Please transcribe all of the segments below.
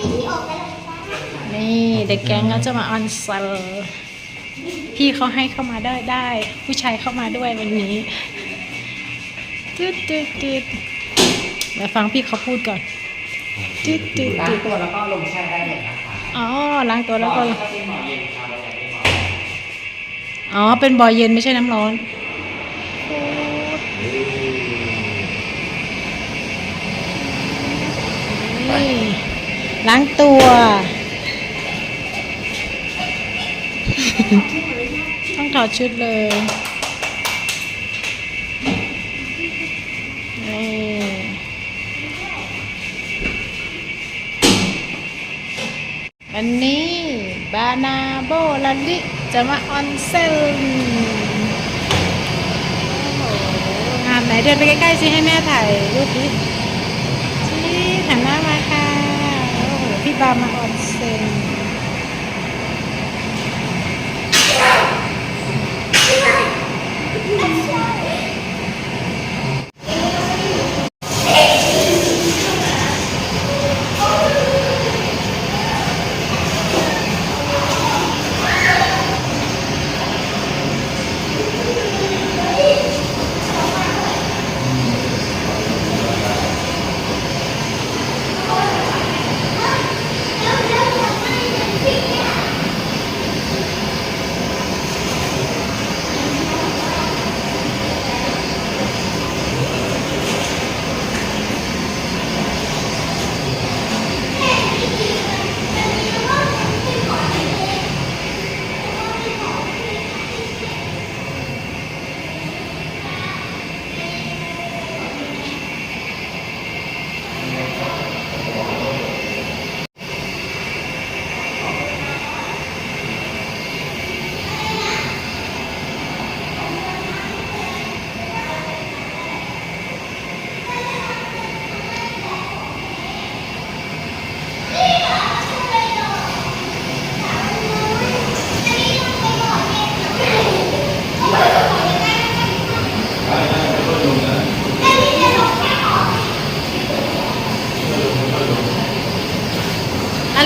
มีที่ออกแล้วนะนี่เด็กแก๊งก็จะมาออนเซลพี่เขาให้เข้ามาได้ได้ ผู้ชายเข้ามาด้วยวันนี้ตืดตืดตืดมาฟังพี่เขาพูดก่อนตืดตืดล้างตืดตัวแล้วก็ลงแช่ได้เลยนะคะอ๋อล้างตัวแล้วก็ก็เป็นหมอเย็นค่ะเราอยากเป็นหมออ๋อเป็นบ่อเย็นไม่ใช่น้ำร้อน นี่ ล้างตัว ต้องถอดชุดเลยวันนี้บานาโบลันลิจะมาออนเซลงานไหนเดินไปใกล้ๆสิให้แม่ถ่ายรูปดิสิหันหน้ามาค่ะ Dama Onsen.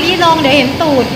นี้ลงเดี๋ยวเห็นตูด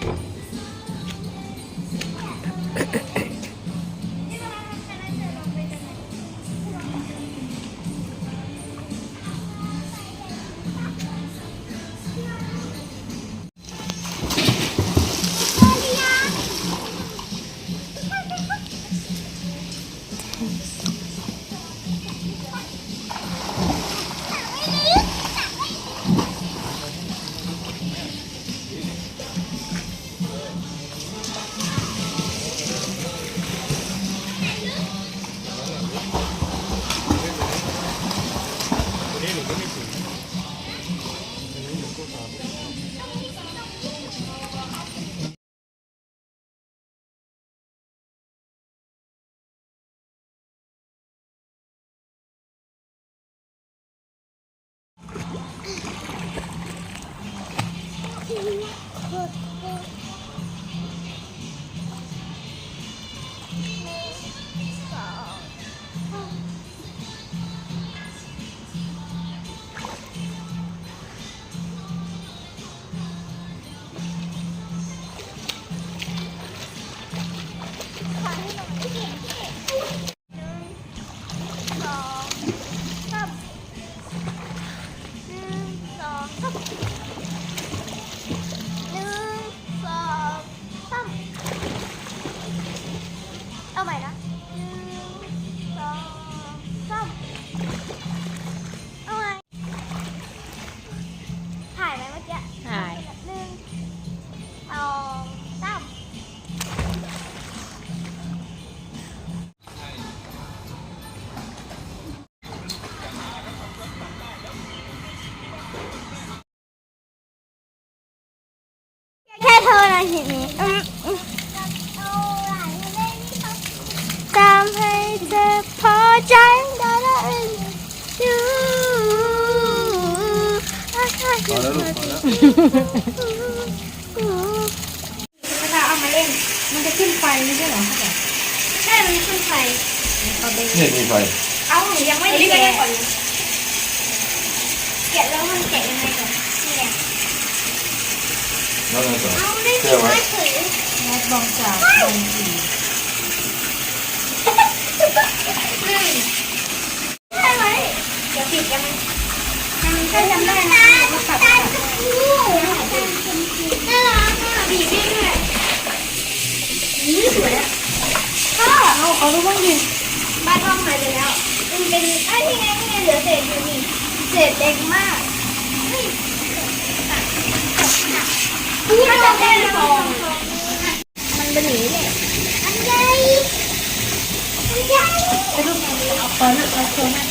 Bye. Look, look. อะเห็นนี้ตามให้เธอพอใจไดาราอื่นอยู่พอแล้วลูกพอแล้วเวลาเอามาเล่น มันจะขึ้นไฟไม่ใช่เหรอใช่ มันขึ้นไฟเนี่มีไฟ เอ้ายังไม่ได้แกะแล้วมันแกะยัง แล้วไงต่อเอาได้เชื่อไหมว่าถือแมสบองจากบองสีใช่ไหมเดี๋ยวปิดยังมันใช่จำได้นะมันตัดตัดน่ารักอะบีบได้ด้วยนี่สวยอะพ่อเอาเอาดูบ้างดิบ้านห้องหายไปแล้วมันเป็นไอ้ยนี่ไงนี่ไงเหลือเศษอยู่นี่เศษเล็กมากเฮ้ยพูดจะ ได้ทองมันเป็นหนีเนี่ยอันใหญ่อันใหญ่ไปดูเอาเอาเอาเอาโชว์หน้า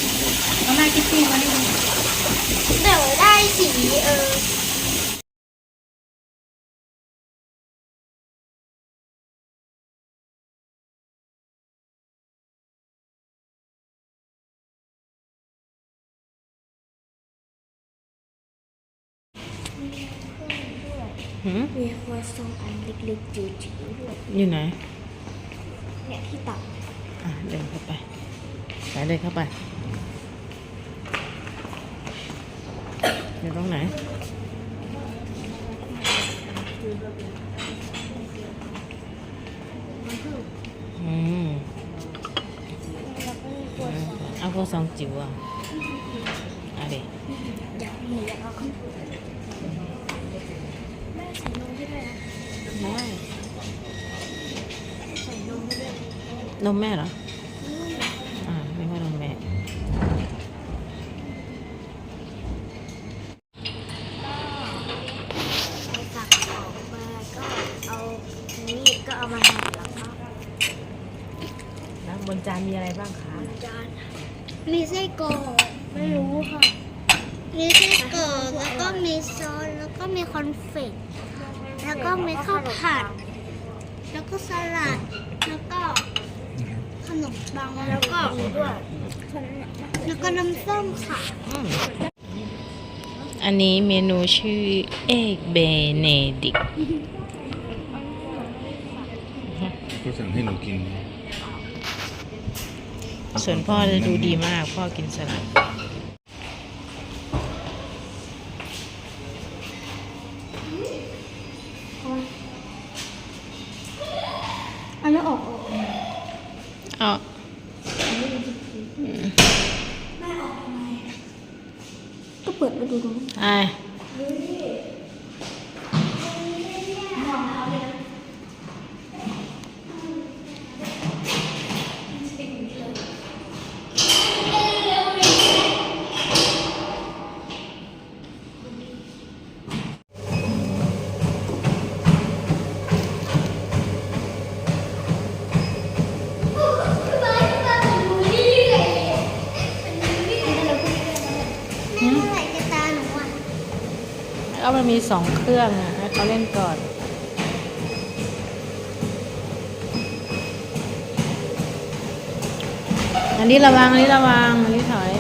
เอาหน้าคิตตี้มาดิ หืมมีครัวซองอันเล็กๆจิ๋วๆด้วยอยู่ไหน เนี่ยที่ตักอะเดินเข้าไปไปเดินเข้าไปอยู่ตรงไหนอืมแล้วก็มีครัวซองเอาพวกซองจิ๋วอะเอาดิอยากมีอยากเอาขึ้นแม่ใส่นมให้ด้วยนะ ได้ ใส่นมให้ด้วย นมแม่เหรอ อ่าไม่ว่านมแม่เอาตักออกมาก็เอามีดก็เอามาหั่นแล้วก็แล้วบนจานมีอะไรบ้างคะจานมีไส้กรอกไม่รู้ค่ะ มีไส้กรอกแล้วก็มีซอสแล้วก็มีคอนเฟกต์แล้วก็มีข้าวผัด แล้วก็สลัด แล้วก็ข นมปังแล้วก็ด้วยแล้วก็น้ำส้มค่ะอืมอันนี้เมนูชื่อเอกเบเนดิกก็สั่งให้หนูกิน ส่วนพ่อจะดูดีมาก พ่อกินสลัดอันนี้ออกออก เอาก็เปิดมาดูตรงนี้ไอ้ มันมีสองเครื่องอะให้เขาเล่นก่อน อันนี้ระวัง อันนี้ระวัง อันนี้ถอย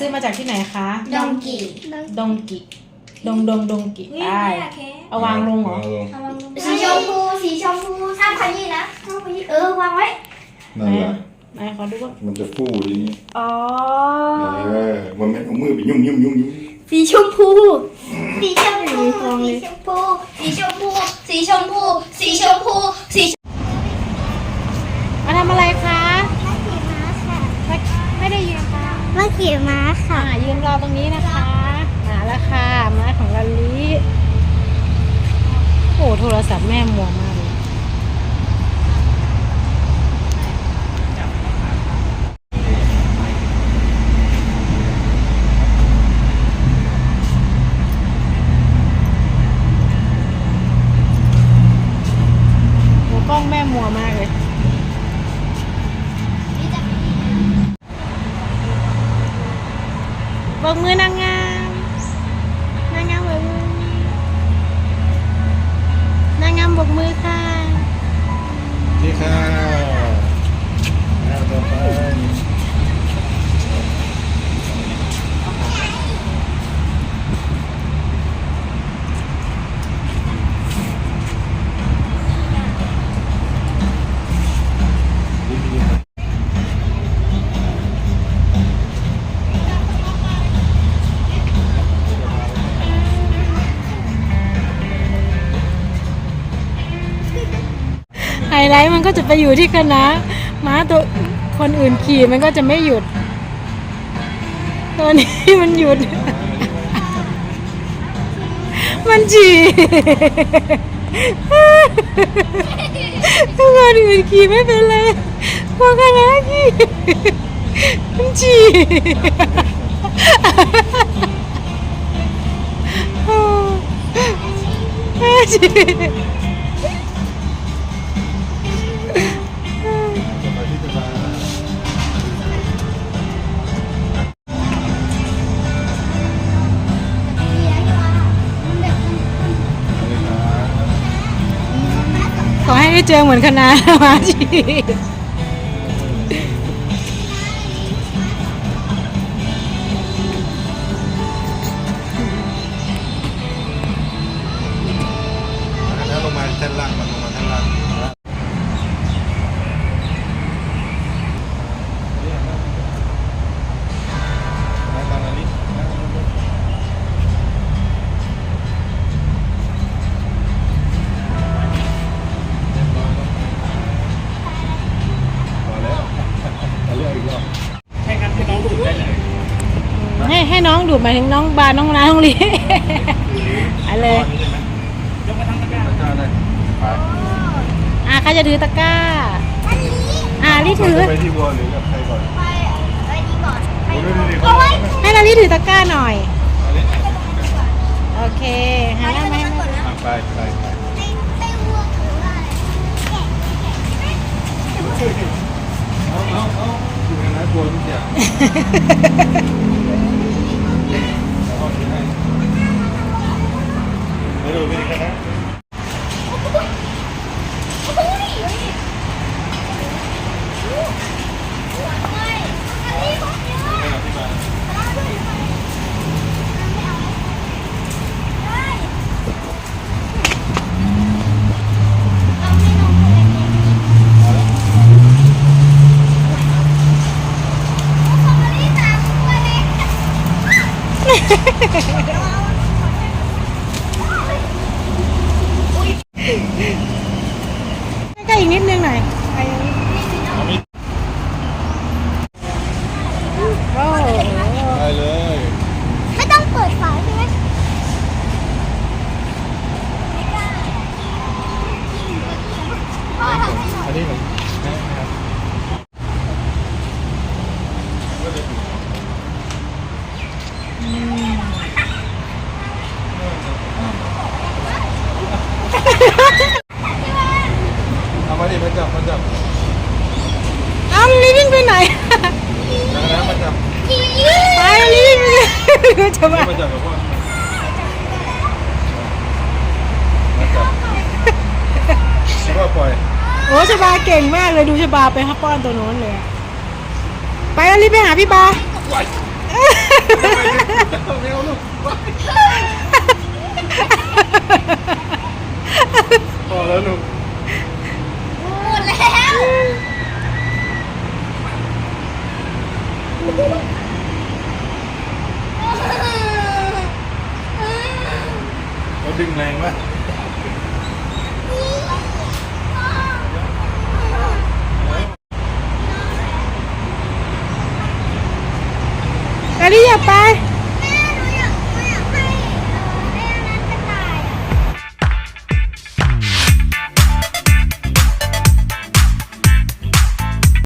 ซื้อมาจากที่ไหนคะ ดองกีดงกิ ดงดงดงกิได้เอาวางลงเหรอ วางลงสีชมพูสีชมพูห้ามขยี้นะห้ามขยี้เออวางไว้นั่นแหละไหนขอดูว่ามันจะฟูทีนี้อ๋อ เออมันไม่เอามือไปยุ่มยุ่มยุ่มยุ่มสีชมพู สีชมพูสีชมพูสีชมพูสีชมพูสีชมพูสีชมพูมาทำอะไร มาขี่มาค่ะยืนรอตรงนี้นะคะมาแล้วค่ะมาของลอลลี่โอ้โทรศัพท์แม่หมวมาก ก็จะไปอยู่ที่คณะม้าตัวคนอื่นขี่มันก็จะไม่หยุดตัวนี้มันหยุด มันฉี่คนอื่นขี่ไม่เป็นไรพวกคณะขี่มันฉี่ฉี่ ขอให้ได้เจอเหมือนคณะมาชี ห้น้องดูดหมายถึงน้องบาน้องนาน้องลีเอาเลย ยกมาทั้งตะกร้าจ้าได้ไปอะใครจะถือตะกร้าอะลีถือไปที่วัวหรือกับใครก่อนไปไปดีก่อนโอ้ยดูดิโอ้ยให้นาลีถือตะกร้าหน่อยอันนี้โอเคหันหน้ามาให้แม่อะไปไปไปไปวัวถืออะไรเอาเอาเอาอยู่ในนั้นกลัวทุกอย่าง ไม่รู้ไม่ได้นะ ใกล้ๆอีกนิดนึงหน่อยไปโอ้โห ได้เลย ไม่ต้องเปิดฝาใช่ไหม อันนี้ผมให้นะครับเอามาดิมาจับมาจับ เอาลีวิ่ง ไปไหนนะนะมาจับไปลีวิ่งไปจะมามาจับกับพ่อมาจับแล้วก็ปล่อยโอ้ชบาเก่งมากเลยดูชบาไปฮับป้อนตัวโน้นเลยอะไปแล้วรีบไปหาพี่บาไม่เอาลูกพอแล้วลูก หมดแล้ว เข